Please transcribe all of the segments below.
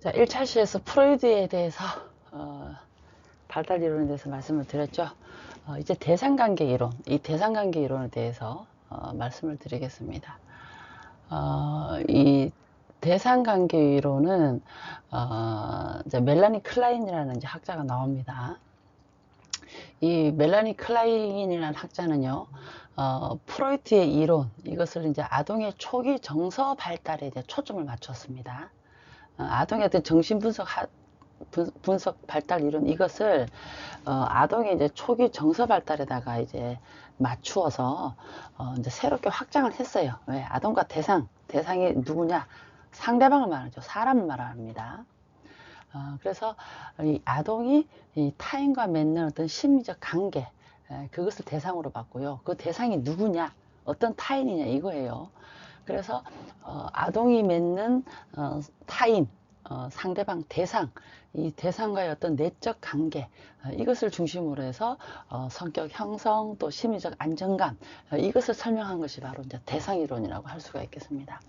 자, 1차 시에서 프로이드에 대해서 어, 발달 이론에 대해서 말씀을 드렸죠. 어, 이제 대상관계 이론, 이 대상관계 이론에 대해서 어, 말씀을 드리겠습니다. 어, 이 대상관계 이론은 어, 멜라니 클라인이라는 이제 학자가 나옵니다. 이 멜라니 클라인이라는 학자는요, 어, 프로이트의 이론, 이것을 이제 아동의 초기 정서 발달에 이제 초점을 맞췄습니다. 어, 아동의 어떤 정신 분석 하, 분, 석 발달 이론 이것을 어, 아동의 이제 초기 정서 발달에다가 이제 맞추어서 어, 이제 새롭게 확장을 했어요. 왜? 아동과 대상, 대상이 누구냐? 상대방을 말하죠. 사람을 말합니다. 어, 그래서 이 아동이 이 타인과 맺는 어떤 심리적 관계, 에, 그것을 대상으로 봤고요. 그 대상이 누구냐? 어떤 타인이냐? 이거예요. 그래서 어, 아동이 맺는 어, 타인, 어, 상대방 대상, 이 대상과의 어떤 내적 관계 어, 이것을 중심으로 해서 어, 성격 형성 또 심리적 안정감 어, 이것을 설명한 것이 바로 이제 대상 이론이라고 할 수가 있겠습니다.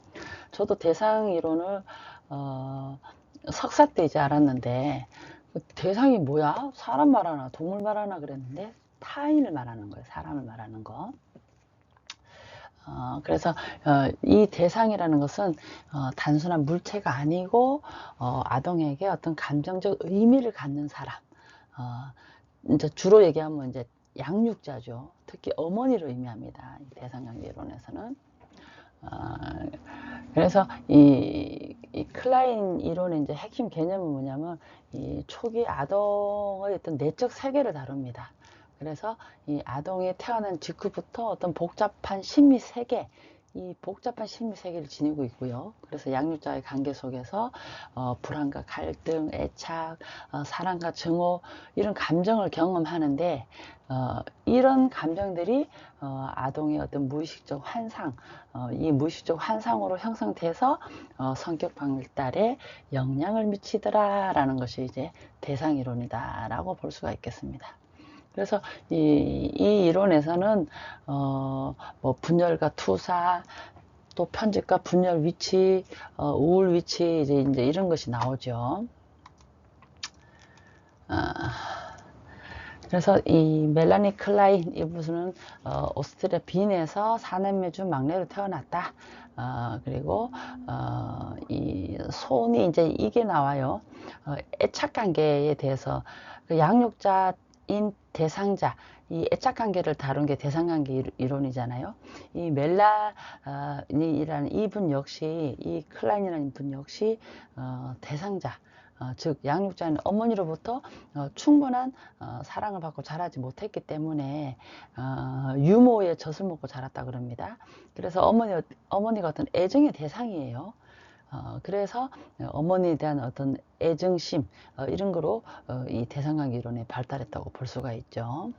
저도 대상 이론을 어, 석사 때 이제 알았는데 그 대상이 뭐야? 사람 말하나 동물 말하나 그랬는데 타인을 말하는 거예요. 사람을 말하는 거. 어, 그래서 어, 이 대상이라는 것은 어, 단순한 물체가 아니고 어, 아동에게 어떤 감정적 의미를 갖는 사람. 어, 이제 주로 얘기하면 이제 양육자죠. 특히 어머니를 의미합니다. 대상관계 이론에서는. 어, 그래서 이, 이, 클라인 이론의 이제 핵심 개념은 뭐냐면 이 초기 아동의 어떤 내적 세계를 다룹니다. 그래서 이 아동이 태어난 직후부터 어떤 복잡한 심리 세계, 이 복잡한 심리 세계를 지니고 있고요. 그래서 양육자의 관계 속에서 어, 불안과 갈등, 애착, 어, 사랑과 증오 이런 감정을 경험하는데 어, 이런 감정들이 어, 아동의 어떤 무의식적 환상, 어, 이 무의식적 환상으로 형성돼서 어, 성격 발달에 영향을 미치더라라는 것이 이제 대상 이론이다라고 볼 수가 있겠습니다. 그래서 이, 이 이론에서는 어, 뭐 분열과 투사, 또 편집과 분열 위치, 어, 우울 위치 이제, 이제 이런 것이 나오죠. 아, 그래서 이 멜라니 클라인 이분은 어, 오스트리아 빈에서 사남매 중 막내로 태어났다. 어, 그리고 어, 이 손이 이제 이게 나와요. 어, 애착 관계에 대해서 그 양육자 인 대상자 이 애착 관계를 다룬 게 대상 관계 이론이잖아요. 이 멜라니라는 이분 역시 이 클라인이라는 분 역시 어, 대상자 어, 즉 양육자는 어머니로부터 어, 충분한 어, 사랑을 받고 자라지 못했기 때문에 어, 유모의 젖을 먹고 자랐다 그럽니다. 그래서 어머니 어머니가 어떤 애정의 대상이에요. 어, 그래서 어머니에 대한 어떤 애정심 어, 이런 거로 어, 이 대상관계 이론에 발달했다고 볼 수가 있죠.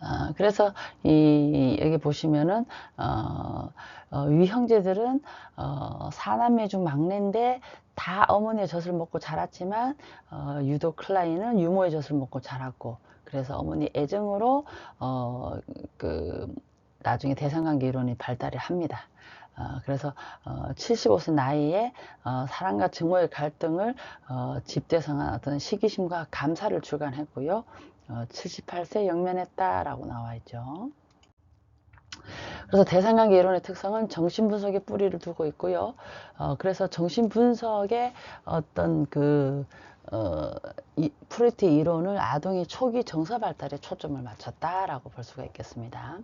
어, 그래서 이 여기 보시면은 어, 어, 위 형제들은 어, 사남매 중 막내인데 다 어머니의 젖을 먹고 자랐지만 어, 유독 클라인은 유모의 젖을 먹고 자랐고 그래서 어머니 애정으로 어, 그 나중에 대상관계 이론이 발달을 합니다. 어, 그래서 어, 75세 나이에 어, 사랑과 증오의 갈등을 어, 집대성한 어떤 시기심과 감사를 주관했고요. 어, 78세 영면했다라고 나와 있죠. 그래서 대상관계 이론의 특성은 정신분석의 뿌리를 두고 있고요. 어, 그래서 정신분석의 어떤 그 어, 이 프루트 이론을 아동의 초기 정서 발달에 초점을 맞췄다라고 볼 수가 있겠습니다.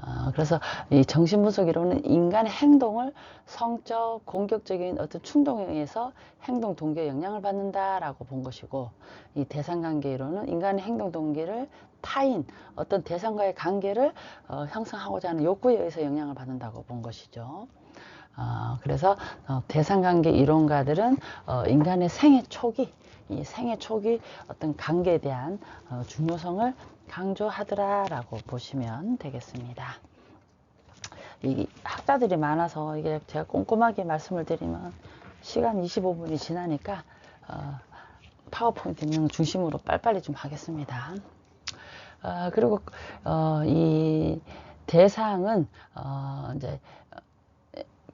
어, 그래서 이 정신분석 이론은 인간의 행동을 성적, 공격적인 어떤 충동에 의해서 행동 동기에 영향을 받는다라고 본 것이고 이 대상관계 이론은 인간의 행동 동기를 타인, 어떤 대상과의 관계를 어, 형성하고자 하는 욕구에 의해서 영향을 받는다고 본 것이죠. 어, 그래서 어, 대상관계 이론가들은 어, 인간의 생애 초기, 이 생애 초기 어떤 관계에 대한 어, 중요성을 강조하더라라고 보시면 되겠습니다. 이 학자들이 많아서 이게 제가 꼼꼼하게 말씀을 드리면 시간 25분이 지나니까 어, 파워포인트 명 중심으로 빨리빨리 좀 하겠습니다. 어, 그리고 어, 이 대상은 어, 이제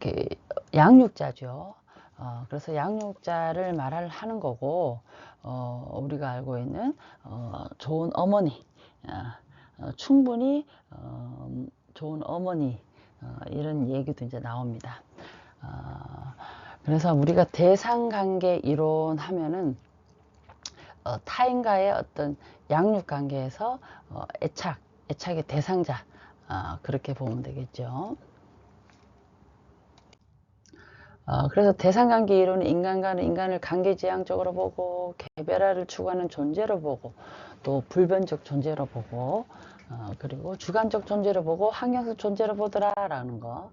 그 양육자죠. 어, 그래서 양육자를 말하는 거고, 어, 우리가 알고 있는 어, 좋은 어머니, 아, 어, 충분히 어, 좋은 어머니 어, 이런 얘기도 이제 나옵니다. 어, 그래서 우리가 대상관계 이론 하면은 어, 타인과의 어떤 양육 관계에서 어, 애착, 애착의 대상자 어, 그렇게 보면 되겠죠. 어, 그래서 대상관계 이론은 인간과는 인간을 관계지향적으로 보고 개별화를 추구하는 존재로 보고 또 불변적 존재로 보고 어, 그리고 주관적 존재로 보고 환경적 존재로 보더라라는 거.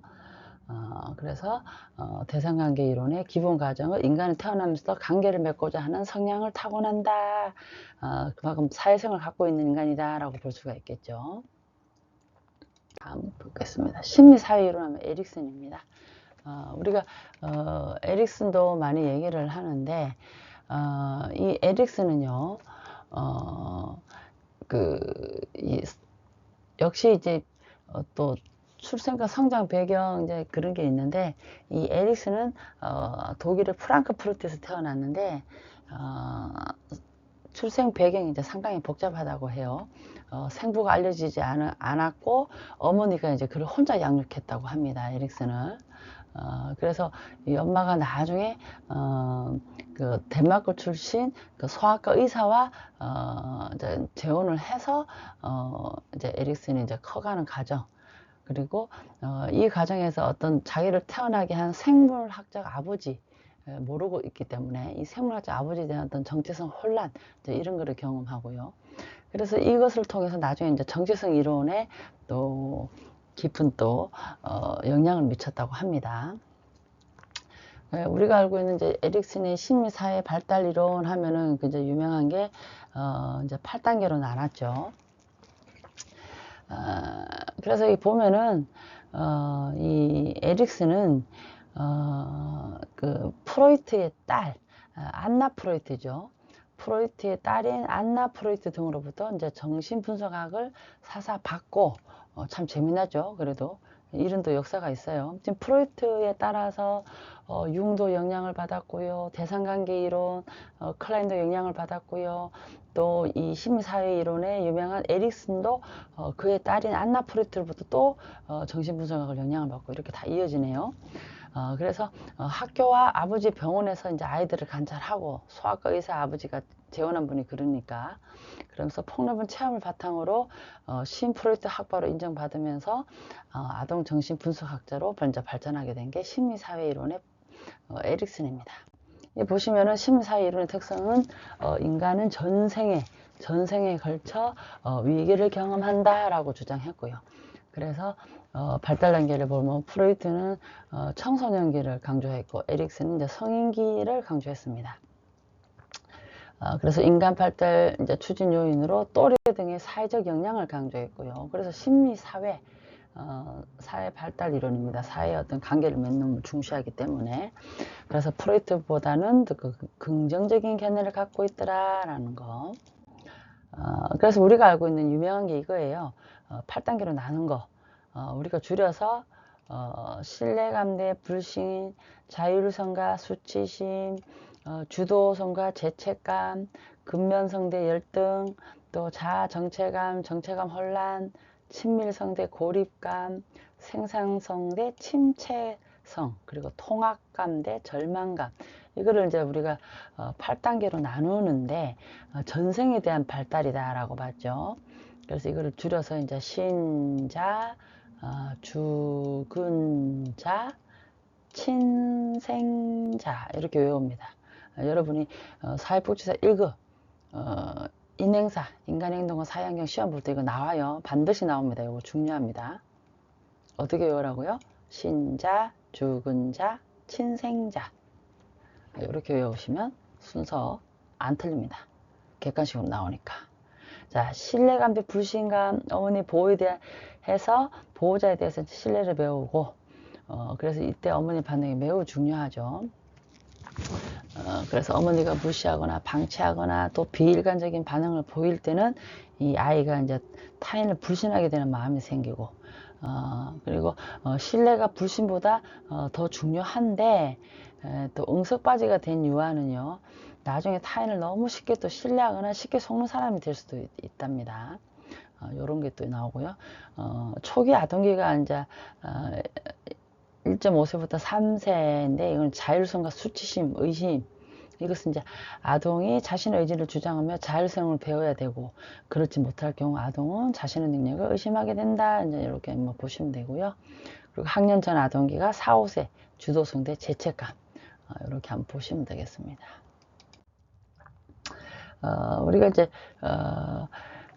어, 그래서 어, 대상관계 이론의 기본 과정은 인간은 태어나면서 관계를 맺고자 하는 성향을 타고난다. 어, 그만큼 사회성을 갖고 있는 인간이다라고 볼 수가 있겠죠. 다음 보겠습니다. 심리사회 이론하면 에릭슨입니다. 어, 우리가 어, 에릭슨도 많이 얘기를 하는데 어, 이 에릭슨은요, 어, 그, 이, 역시 이제 어, 또 출생과 성장 배경 이제 그런 게 있는데 이 에릭슨은 어, 독일의 프랑크푸르트에서 태어났는데 어, 출생 배경이 이제 상당히 복잡하다고 해요. 어, 생부가 알려지지 않, 않았고 어머니가 이제 그를 혼자 양육했다고 합니다. 에릭슨을. 어, 그래서 이 엄마가 나중에 어, 그 덴마크 출신 그 소아과 의사와 어, 이제 재혼을 해서 어, 이제 에릭슨이 이제 커가는 과정. 그리고 어, 이 과정에서 어떤 자기를 태어나게 한 생물학적 아버지 에, 모르고 있기 때문에 이 생물학적 아버지에 대한 어떤 정체성 혼란 이런 거를 경험하고요. 그래서 이것을 통해서 나중에 이제 정체성 이론에 또 깊은 또 어, 영향을 미쳤다고 합니다. 예, 우리가 알고 있는 이제 에릭슨의 심리 사회 발달 이론 하면은 그 이제 유명한 게 어, 이제 8단계로 나눴죠. 어, 그래서 이 보면은 어, 이 에릭슨은 어, 그 프로이트의 딸 아, 안나 프로이트죠. 프로이트의 딸인 안나 프로이트 등으로부터 이제 정신 분석학을 사사 받고 어, 참 재미나죠. 그래도 이런 또 역사가 있어요. 지금 프로이트에 따라서 어, 융도 영향을 받았고요. 대상관계 이론, 어, 클라인도 영향을 받았고요. 또 이 심사회 이론의 유명한 에릭슨도 어, 그의 딸인 안나 프로이트로부터 또 어, 정신분석학을 영향을 받고 이렇게 다 이어지네요. 어, 그래서 어, 학교와 아버지 병원에서 이제 아이들을 관찰하고 소아과 의사 아버지가 재혼한 분이 그러니까 그러면서 폭넓은 체험을 바탕으로 어, 신 프로이트 학파로 인정받으면서 어, 아동 정신 분석학자로 먼저 발전하게 된 게 심리사회 이론의 어, 에릭슨입니다. 이 보시면은 심리사회 이론의 특성은 어, 인간은 전생에 전생에 걸쳐 어, 위기를 경험한다라고 주장했고요. 그래서 어, 발달 단계를 보면 프로이트는 어, 청소년기를 강조했고 에릭슨은 이제 성인기를 강조했습니다. 어, 그래서 인간 발달 이제 추진 요인으로 또래 등의 사회적 영향을 강조했고요. 그래서 심리 사회 어, 사회 발달 이론입니다. 사회의 어떤 관계를 맺는 걸 중시하기 때문에 그래서 프로이트보다는 더그 긍정적인 견해를 갖고 있더라라는 거. 어, 그래서 우리가 알고 있는 유명한 게 이거예요. 어, 8단계로 나눈 거. 어, 우리가 줄여서 어, 신뢰감대 불신, 자율성과 수치심, 어, 주도성과 죄책감, 근면성대 열등, 또 자정체감, 정체감 혼란, 친밀성대 고립감, 생산성대 침체성, 그리고 통합감 대 절망감. 이거를 이제 우리가 어, 8단계로 나누는데 어, 전생에 대한 발달이다라고 봤죠. 그래서 이거를 줄여서 이제 신자, 어, 죽은 자, 친생자 이렇게 외웁니다. 어, 여러분이 어, 사회복지사 1급 어, 인행사, 인간행동과 사회환경 시험 볼 때 이거 나와요. 반드시 나옵니다. 이거 중요합니다. 어떻게 외우라고요? 신자, 죽은 자, 친생자 이렇게 외우시면 순서 안 틀립니다. 객관식으로 나오니까. 자, 신뢰감 대 불신감, 어머니 보호에 대해서 보호자에 대해서 신뢰를 배우고, 어, 그래서 이때 어머니 반응이 매우 중요하죠. 어, 그래서 어머니가 무시하거나 방치하거나 또 비일관적인 반응을 보일 때는 이 아이가 이제 타인을 불신하게 되는 마음이 생기고, 어, 그리고 어, 신뢰가 불신보다 어, 더 중요한데, 에, 또 응석바지가 된 유아는요, 나중에 타인을 너무 쉽게 또 신뢰하거나 쉽게 속는 사람이 될 수도 있, 답니다 어, 요런 게또 나오고요. 어, 초기 아동기가 이제 어, 1.5세부터 3세인데 이건 자율성과 수치심, 의심 이것은 이제 아동이 자신의 의지를 주장하며 자율성을 배워야 되고 그렇지 못할 경우 아동은 자신의 능력을 의심하게 된다. 이제 이렇게 뭐 보시면 되고요. 그리고 학년 전 아동기가 4, 5세 주도성 대 죄책감 어, 이렇게 한번 보시면 되겠습니다. 어, 우리가 이제 어,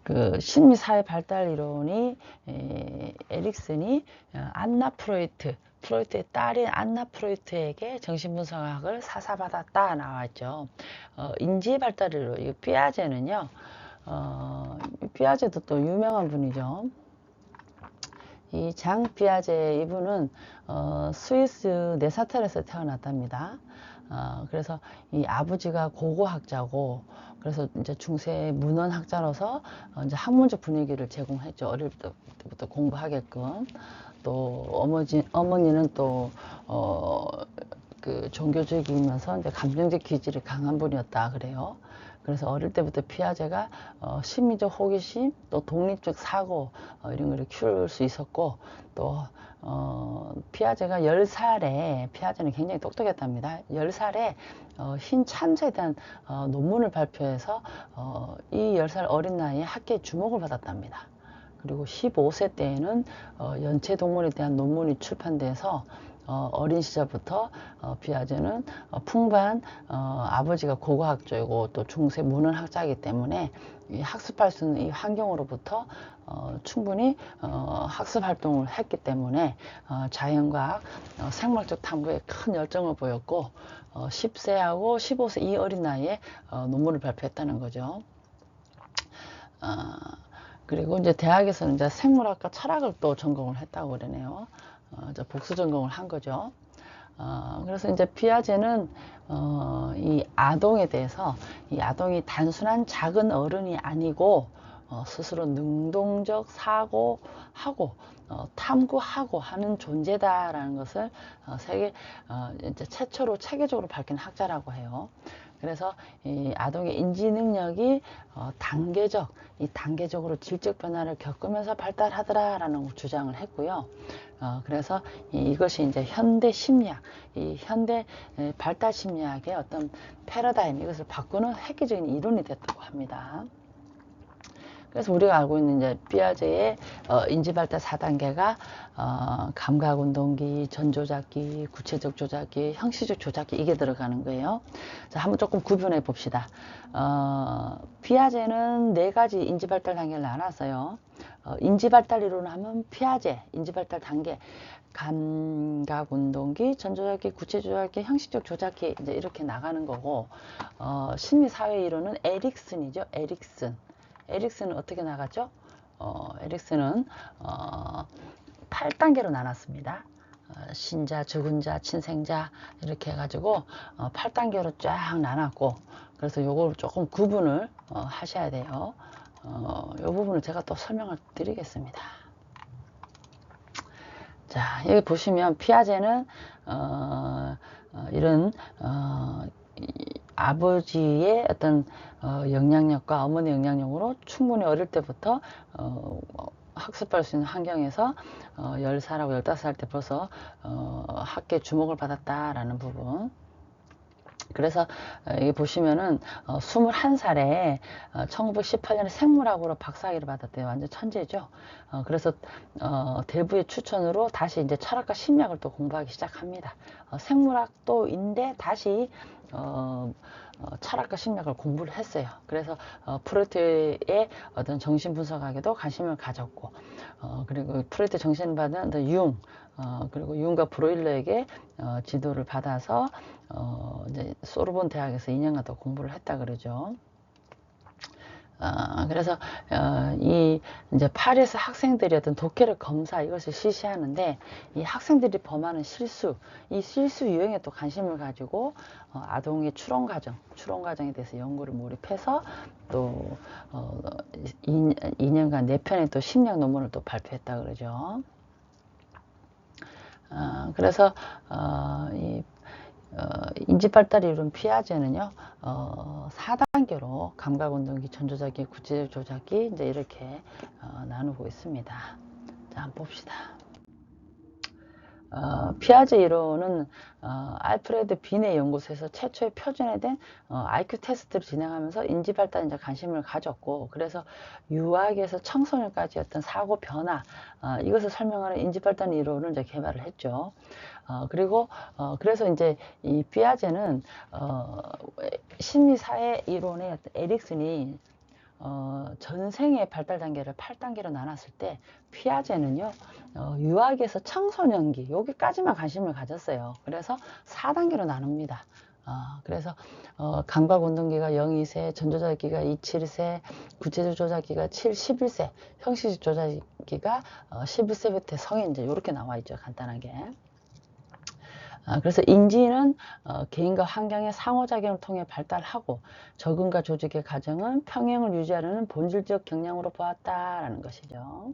그 심리사회 발달 이론이 에, 에릭슨이 어, 안나 프로이트 프로이트의 딸인 안나 프로이트에게 정신분석학을 사사받았다 나왔죠. 어, 인지 발달으로 이 피아제는요. 어, 피아제도 또 유명한 분이죠. 이장 피아제 이분은 어, 스위스 네사텔에서 태어났답니다. 어, 그래서 이 아버지가 고고학자고 그래서 이제 중세 문헌학자로서 어, 이제 학문적 분위기를 제공했죠. 어릴 때부터 공부하게끔. 또 어머니 어머니는 또 어 그 종교적이면서 이제 감정적 기질이 강한 분이었다 그래요. 그래서 어릴 때부터 피아제가 어, 심리적 호기심, 또 독립적 사고 어, 이런 거를 키울 수 있었고 또 어, 피아제가 10살에 피아제는 굉장히 똑똑했답니다. 10살에 어, 흰 참새에 대한 어, 논문을 발표해서 어, 이 10살 어린 나이에 학계의 주목을 받았답니다. 그리고 15세 때에는 어, 연체 동물에 대한 논문이 출판돼서 어, 어린 시절부터 어, 비아제는 어, 풍부한 어, 아버지가 고고학자이고 또 중세 문헌학자이기 때문에 이 학습할 수 있는 이 환경으로부터 어, 충분히 어, 학습 활동을 했기 때문에 어, 자연과학, 어, 생물학적 탐구에 큰 열정을 보였고 어, 10세하고 15세 이 어린 나이에 어, 논문을 발표했다는 거죠. 어, 그리고 이제 대학에서는 이제 생물학과 철학을 또 전공을 했다고 그러네요. 어, 복수 전공을 한 거죠. 어, 그래서 이제 피아제는 어, 이 아동에 대해서 이 아동이 단순한 작은 어른이 아니고 어, 스스로 능동적 사고하고 어, 탐구하고 하는 존재다라는 것을 어, 세계 어, 이제 최초로 체계적으로 밝힌 학자라고 해요. 그래서 이 아동의 인지 능력이 어, 단계적, 이 단계적으로 질적 변화를 겪으면서 발달하더라라는 주장을 했고요. 어, 그래서 이, 것이 이제 현대 심리학, 이 현대 발달 심리학의 어떤 패러다임 이것을 바꾸는 획기적인 이론이 됐다고 합니다. 그래서 우리가 알고 있는 이제 삐아제의 어, 인지발달 4단계가 어, 감각운동기, 전조작기, 구체적 조작기, 형식적 조작기 이게 들어가는 거예요. 자, 한번 조금 구분해 봅시다. 어, 피아제는 네 가지 인지발달 단계를 나눴어요. 어, 인지발달 이론을 하면 피아제, 인지발달 단계, 감각 운동기, 전조작기, 구체조작기, 형식적 조작기 이제 이렇게 나가는 거고 어, 심리사회 이론은 에릭슨이죠. 에릭슨. 에릭슨은 어떻게 나가죠? 어, 에릭슨은 어, 8단계로 나눴습니다. 어, 신자, 죽은 자, 친생자 이렇게 해가지고 어, 8단계로 쫙 나눴고 그래서 요걸 조금 구분을 어, 하셔야 돼요. 어, 요 부분을 제가 또 설명을 드리겠습니다. 자, 여기 보시면 피아제는 어, 어, 이런 어, 아버지의 어떤 어, 영향력과 어머니 영향력으로 충분히 어릴 때부터 어, 학습할 수 있는 환경에서 어, 10살하고 15살 때 벌써 어, 학교에 주목을 받았다라는 부분 그래서 어, 여기 보시면은 어, 21살에 어, 1918년에 생물학으로 박사학위를 받았대요. 완전 천재죠. 어, 그래서 어, 대부의 추천으로 다시 이제 철학과 심리학을 또 공부하기 시작합니다. 어, 생물학도인데 다시 어, 어, 철학과 심리학을 공부를 했어요. 그래서 어, 프로이트의 어떤 정신분석학에도 관심을 가졌고 어, 그리고 프로이트 정신을 받은 융 어, 그리고 융과 브로일러에게 어, 지도를 받아서 어, 이제 소르본 대학에서 2년간 더 공부를 했다 그러죠. 어, 그래서 어, 이 이제 파리에서 학생들이 어떤 독해를 검사 이것을 실시하는데 이 학생들이 범하는 실수 이 실수 유형에 또 관심을 가지고 어, 아동의 추론 과정 추론 과정에 대해서 연구를 몰입해서 또 어, 2, 2년간 4편의 또 심리학 논문을 또 발표했다 그러죠. 어, 그래서 어, 이 어, 인지발달 이론 피아제는요, 어, 4단계로 감각운동기, 전조작기, 구체적 조작기, 이제 이렇게 어, 나누고 있습니다. 자, 한번 봅시다. 어, 피아제 이론은 어, 알프레드 빈의 연구소에서 최초의 표준화된 어, IQ 테스트를 진행하면서 인지 발달에 이제 관심을 가졌고 그래서 유아기에서 청소년까지 어떤 사고 변화 어, 이것을 설명하는 인지 발달 이론을 이제 개발을 했죠. 어, 그리고 어, 그래서 이제 이 피아제는 어, 심리사회 이론의 에릭슨이 어, 전생의 발달 단계를 8단계로 나눴을 때 피아제는요 어, 유아기에서 청소년기 여기까지만 관심을 가졌어요. 그래서 4단계로 나눕니다. 어, 그래서 어, 감각운동기가 0, 2세, 전조작기가 2, 7세, 구체적 조작기가 7, 11세, 형식적 조작기가 어, 11세부터 성인 이렇게 나와 있죠 간단하게. 아, 그래서 인지는 어, 개인과 환경의 상호작용을 통해 발달하고 적응과 조직의 과정은 평행을 유지하려는 본질적 경향으로 보았다라는 것이죠.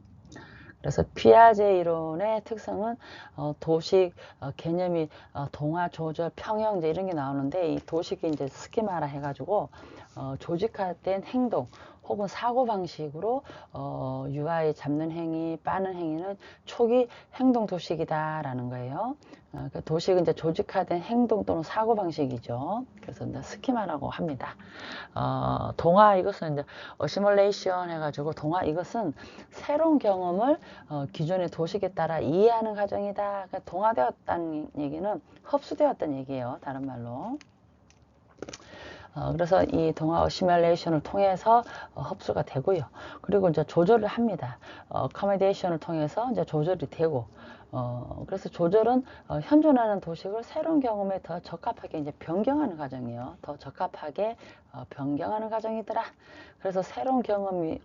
그래서 피아제 이론의 특성은 어, 도식 어, 개념이 어, 동화, 조절, 평형 이제 이런 게 나오는데 이 도식이 이제 스키마라 해가지고 어, 조직화된 행동 혹은 사고 방식으로 어, 유아의 잡는 행위, 빠는 행위는 초기 행동 도식이다라는 거예요. 어, 그 도식은 이제 조직화된 행동 또는 사고 방식이죠. 그래서 이제 스키마라고 합니다. 어, 동화 이것은 이제 어시멀레이션 해가지고 동화 이것은 새로운 경험을 어, 기존의 도식에 따라 이해하는 과정이다. 그러니까 동화되었다는 얘기는 흡수되었다는 얘기예요. 다른 말로. 어, 그래서 이 동화 어시뮬레이션을 통해서 어, 흡수가 되고요. 그리고 이제 조절을 합니다. 어, 커미데이션을 통해서 이제 조절이 되고, 어, 그래서 조절은 어, 현존하는 도식을 새로운 경험에 더 적합하게 이제 변경하는 과정이에요. 더 적합하게 어, 변경하는 과정이더라. 그래서 새로운 경험이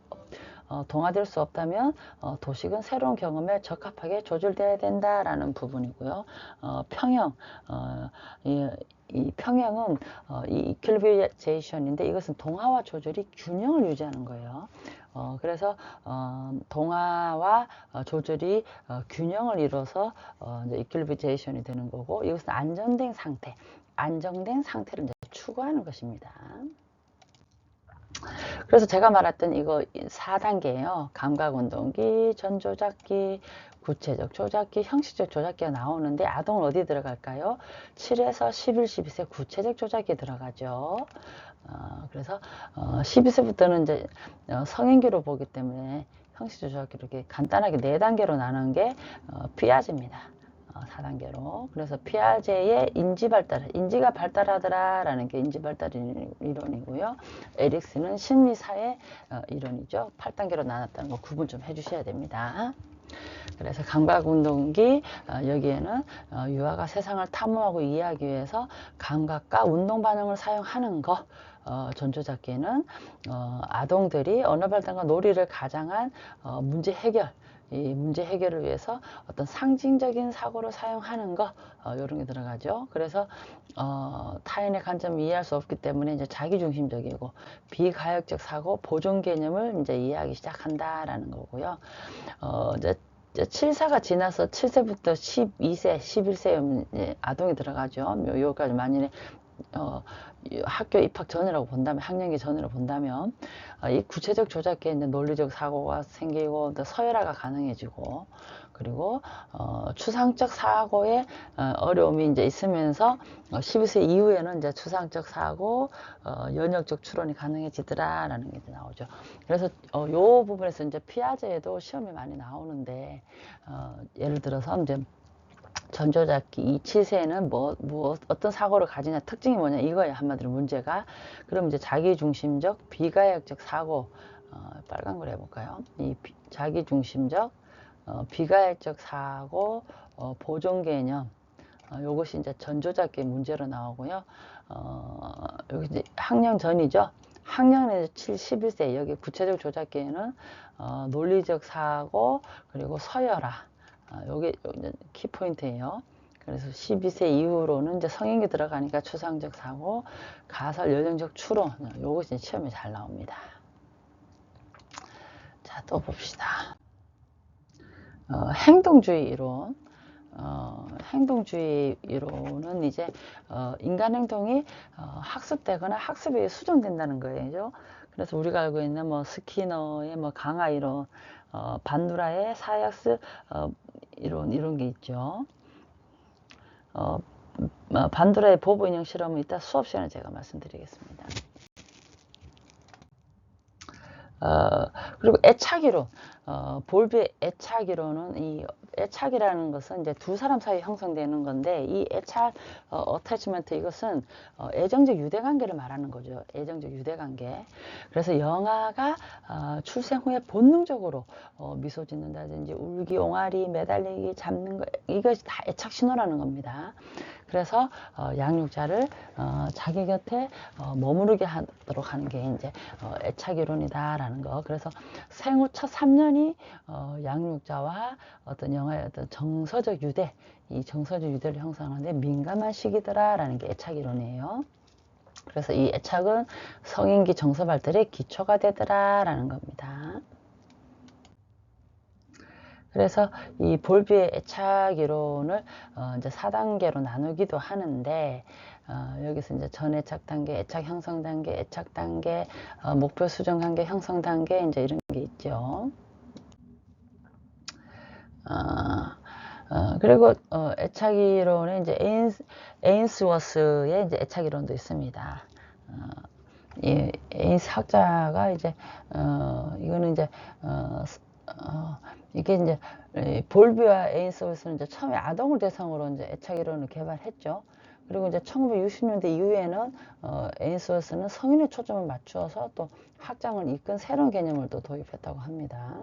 어, 동화될 수 없다면 어, 도식은 새로운 경험에 적합하게 조절돼야 된다라는 부분이고요. 어, 평형, 어, 이, 이 평형은 어, 이 이퀄리베이션인데 이것은 동화와 조절이 균형을 유지하는 거예요. 어, 그래서 어, 동화와 어, 조절이 어, 균형을 이뤄서 어, 이제 이퀄리베이션이 되는 거고 이것은 안정된 상태, 안정된 상태를 이제 추구하는 것입니다. 그래서 제가 말했던 이거 4단계예요. 감각운동기, 전조작기, 구체적 조작기, 형식적 조작기가 나오는데 아동은 어디 들어갈까요? 7에서 11, 12세 구체적 조작기 들어가죠. 어, 그래서 어, 12세부터는 이제 어, 성인기로 보기 때문에 형식적 조작기 이렇게 간단하게 4단계로 나눈 게 어, 피아제입니다. 어, 4단계로. 그래서 피아제의 인지 발달, 인지가 발달하더라 라는 게 인지 발달 이론이고요. 에릭스는 심리사의 어, 이론이죠. 8단계로 나눴다는 거 구분 좀 해주셔야 됩니다. 그래서 감각운동기 어, 여기에는 어, 유아가 세상을 탐험하고 이해하기 위해서 감각과 운동 반응을 사용하는 것 어, 전조작기는 어, 아동들이 언어 발달과 놀이를 가장한 어, 문제 해결 이 문제 해결을 위해서 어떤 상징적인 사고를 사용하는 거 어, 이런 게 들어가죠. 그래서 어, 타인의 관점을 이해할 수 없기 때문에 이제 자기중심적이고 비가역적 사고 보존 개념을 이제 이해하기 시작한다라는 거고요. 어, 이제 7사가 지나서 7세부터 12세, 11세 아동이 들어가죠. 요까지 만일에 어, 학교 입학 전이라고 본다면 학년기 전이라고 본다면 어, 이 구체적 조작기에 있는 논리적 사고가 생기고 서열화가 가능해지고 그리고 어, 추상적 사고에 어, 어려움이 이제 있으면서 어, 12세 이후에는 이제 추상적 사고, 어, 연역적 추론이 가능해지더라라는 게 나오죠. 그래서 어, 요 부분에서 이제 피아제에도 시험이 많이 나오는데 어, 예를 들어서 이제 전조작기 이 치세는 뭐, 뭐 어떤 사고를 가지냐 특징이 뭐냐 이거야 한마디로 문제가 그럼 이제 자기중심적 비가역적 사고 어, 빨간 걸 해볼까요 이 비, 자기중심적 어, 비가역적 사고 어, 보존 개념 어, 요것이 이제 전조작기 문제로 나오고요 어, 여기 이제 학년 전이죠 학년에서 7, 11세 여기 구체적 조작기에는 어, 논리적 사고 그리고 서열화 아, 요게 키포인트예요. 그래서 12세 이후로는 이제 성인기 들어가니까 추상적 사고, 가설 연령적 추론, 요것이 시험에 잘 나옵니다. 자, 또 봅시다. 어, 행동주의 이론. 어, 행동주의로는 이제 어, 인간 행동이 어, 학습되거나 학습에 수정된다는 거예요. 그래서 우리가 알고 있는 뭐 스키너의 뭐 강화 이론, 어, 반두라의 사약스 어, 이론 이런 게 있죠. 어, 어, 반두라의 보부 인형 실험은 이따 수업 시간에 제가 말씀드리겠습니다. 어, 그리고 애착 이론, 어, 볼비의 애착이론은 이 애착이라는 것은 이제 두 사람 사이 형성되는 건데 이 애착 어, 어태치먼트 이것은 어, 애정적 유대 관계를 말하는 거죠. 애정적 유대 관계. 그래서 영아가 어, 출생 후에 본능적으로 어, 미소 짓는다든지 울기, 옹알이, 매달리기, 잡는 거 이것이 다 애착 신호라는 겁니다. 그래서 어, 양육자를 어, 자기 곁에 어, 머무르게 하도록 하는 게 이제 어, 애착 이론이다라는 거. 그래서 생후 첫 3년이 어, 양육자와 어떤 영아의 어떤 정서적 유대, 이 정서적 유대를 형성하는데 민감한 시기더라라는 게 애착 이론이에요. 그래서 이 애착은 성인기 정서 발달의 기초가 되더라라는 겁니다. 그래서 이 볼비의 애착 이론을 어 이제 4단계로 나누기도 하는데 어 여기서 이제 전애착 단계, 애착 형성 단계, 애착 단계, 어 목표 수정 단계, 형성 단계 이제 이런 게 있죠. 어, 그리고 어, 애착 이론에 이제 에인스, 에인스워스의 이제 애착 이론도 있습니다. 어, 이 에인스 학자가 이제 어, 이거는 이제 어, 어, 이게 이제 볼비와 에인스워스는 이제 처음에 아동을 대상으로 이제 애착 이론을 개발했죠. 그리고 이제 1960년대 이후에는 어, 에인스워스는 성인의 초점을 맞추어서 또 확장을 이끈 새로운 개념을 또 도입했다고 합니다.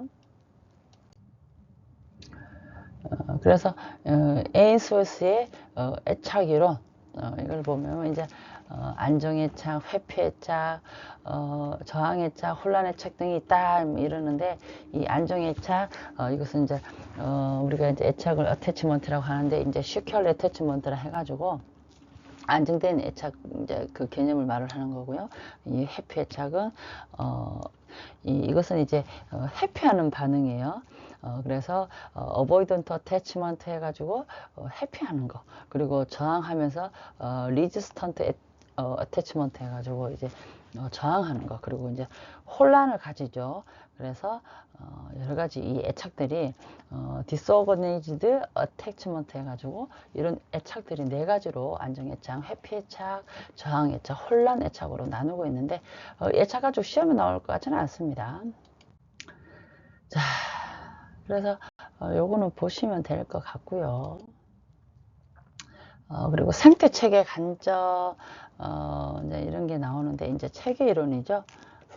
어, 그래서 어, 에인스워스의 어, 애착 이론 어, 이걸 보면 이제 어, 안정애착, 회피애착, 어, 저항애착, 혼란애착 등이 있다 이러는데 이 안정애착 어, 이것은 이제 어, 우리가 이제 애착을 어태치먼트라고 하는데 이제 슈큐얼 어태치먼트라 해가지고 안정된 애착 이제 그 개념을 말을 하는 거고요. 이 해피 애착은 어, 이, 이것은 이제 어, 해피하는 반응이에요. 어, 그래서 어, avoidant attachment 해가지고 어, 해피하는 거 그리고 저항하면서 어, resistant 어, attachment 해가지고 이제 어, 저항하는 거 그리고 이제 혼란을 가지죠. 그래서 어, 여러 가지 이 애착들이 어, disorganized attachment 해가지고 이런 애착들이 네 가지로 안정애착, 회피애착, 저항애착, 혼란애착으로 나누고 있는데 어, 애착 가지고 시험에 나올 것 같지는 않습니다. 자, 그래서 어, 요거는 보시면 될 것 같고요. 어, 그리고 생태 체계 간접 어, 이제 이런 게 나오는데 이제 체계 이론이죠.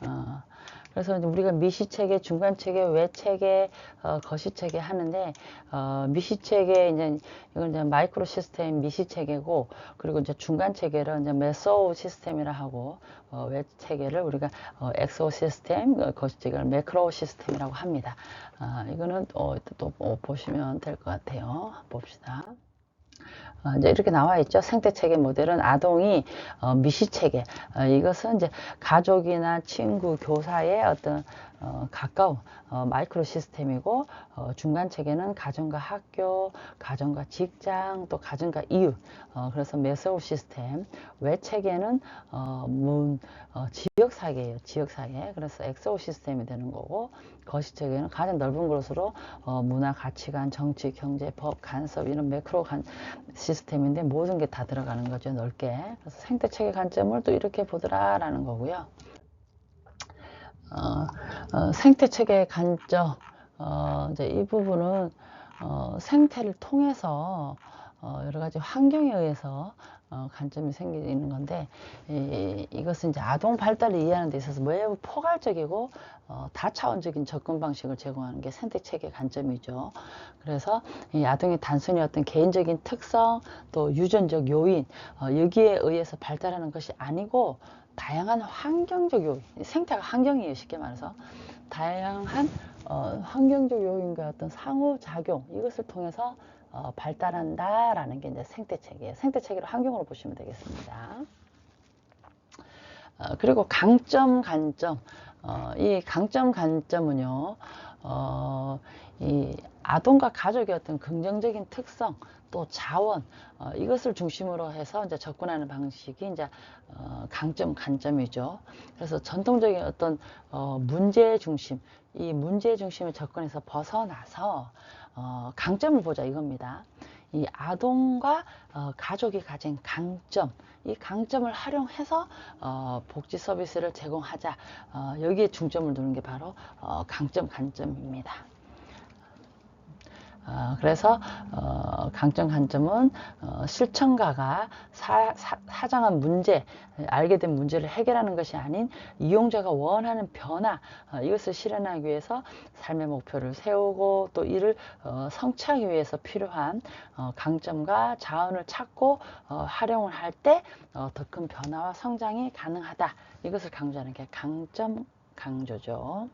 어, 그래서 우리가 미시 체계, 중간 체계, 외 체계, 어, 거시 체계 하는데 어, 미시 체계 이제 이건 이제 마이크로 시스템 미시 체계고 그리고 이제 중간 체계를 이제 메소 시스템이라 하고 어, 외 체계를 우리가 어, 엑소 시스템, 어, 거시 체계를 매크로 시스템이라고 합니다. 아, 이거는 어, 또 어, 보시면 될 것 같아요. 봅시다. 어, 이제 이렇게 나와 있죠. 생태 체계 모델은 아동이 어, 미시 체계. 어, 이것은 이제 가족이나 친구, 교사의 어떤 어, 가까운 어, 마이크로 시스템이고 어, 중간 체계는 가정과 학교, 가정과 직장, 또 가정과 이웃. 어, 그래서 메소 시스템. 외 체계는 어, 문, 어, 지역 사계예요. 지역 사계. 그래서 엑소 시스템이 되는 거고 거시 체계는 가장 넓은 곳으로 어, 문화, 가치관, 정치, 경제, 법, 간섭 이런 매크로 간 시스템인데 모든 게 다 들어가는 거죠. 넓게. 그래서 생태 체계 관점을 또 이렇게 보더라라는 거고요. 어, 어, 생태 체계의 관점, 어, 이제 이 부분은 어, 생태를 통해서 어, 여러 가지 환경에 의해서 어, 관점이 생기는 건데 이, 이것은 이제 아동 발달을 이해하는 데 있어서 매우 포괄적이고 어, 다차원적인 접근 방식을 제공하는 게 생태 체계 관점이죠. 그래서 이 아동이 단순히 어떤 개인적인 특성 또 유전적 요인 어, 여기에 의해서 발달하는 것이 아니고 다양한 환경적 요인, 생태가 환경이에요. 쉽게 말해서 다양한 어, 환경적 요인과 어떤 상호작용 이것을 통해서 어, 발달한다라는 게 이제 생태체계예요. 생태체계를 환경으로 보시면 되겠습니다. 어, 그리고 강점, 간점. 어, 이 강점, 간점은요, 어, 이 아동과 가족의 어떤 긍정적인 특성 또 자원 어, 이것을 중심으로 해서 이제 접근하는 방식이 이제 어, 강점 간점이죠. 그래서 전통적인 어떤 어, 문제 중심 이 문제 중심의 접근에서 벗어나서 어, 강점을 보자 이겁니다. 이 아동과 어, 가족이 가진 강점, 이 강점을 활용해서 어, 복지 서비스를 제공하자. 어, 여기에 중점을 두는 게 바로 어, 강점 간점입니다. 어, 그래서 어, 강점 간점은 어, 실천가가 사, 사, 장한 문제 알게 된 문제를 해결하는 것이 아닌 이용자가 원하는 변화 어, 이것을 실현하기 위해서 삶의 목표를 세우고 또 이를 어, 성취하기 위해서 필요한 어, 강점과 자원을 찾고 어, 활용을 할 때 더 큰 변화와 성장이 가능하다 이것을 강조하는 게 강점 강조죠.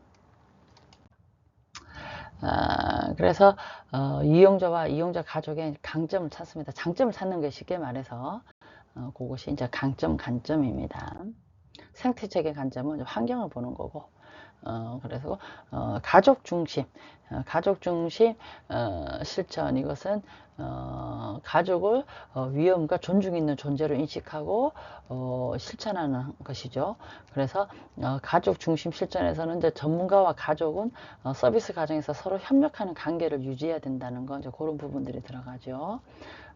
아, 그래서 어, 이용자와 이용자 가족의 강점을 찾습니다. 장점을 찾는 게 쉽게 말해서 어, 그것이 이제 강점 간점입니다. 생태적인 관점은 환경을 보는 거고 어, 그래서 어, 가족 중심 어, 가족 중심 어, 실천 이것은 어, 가족을 어, 위험과 존중 있는 존재로 인식하고 어, 실천하는 것이죠. 그래서 어, 가족 중심 실천에서는 이제 전문가와 가족은 어, 서비스 과정에서 서로 협력하는 관계를 유지해야 된다는 거 이제 그런 부분들이 들어가죠.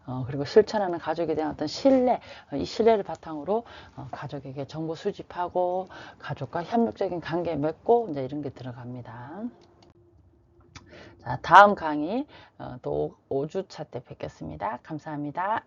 어, 그리고 실천하는 가족에 대한 어떤 신뢰, 어, 이 신뢰를 바탕으로 어, 가족에게 정보 수집하고 가족과 협력적인 관계 맺고 이제 이런 게 들어갑니다. 자, 다음 강의 어, 또 5주차 때 뵙겠습니다. 감사합니다.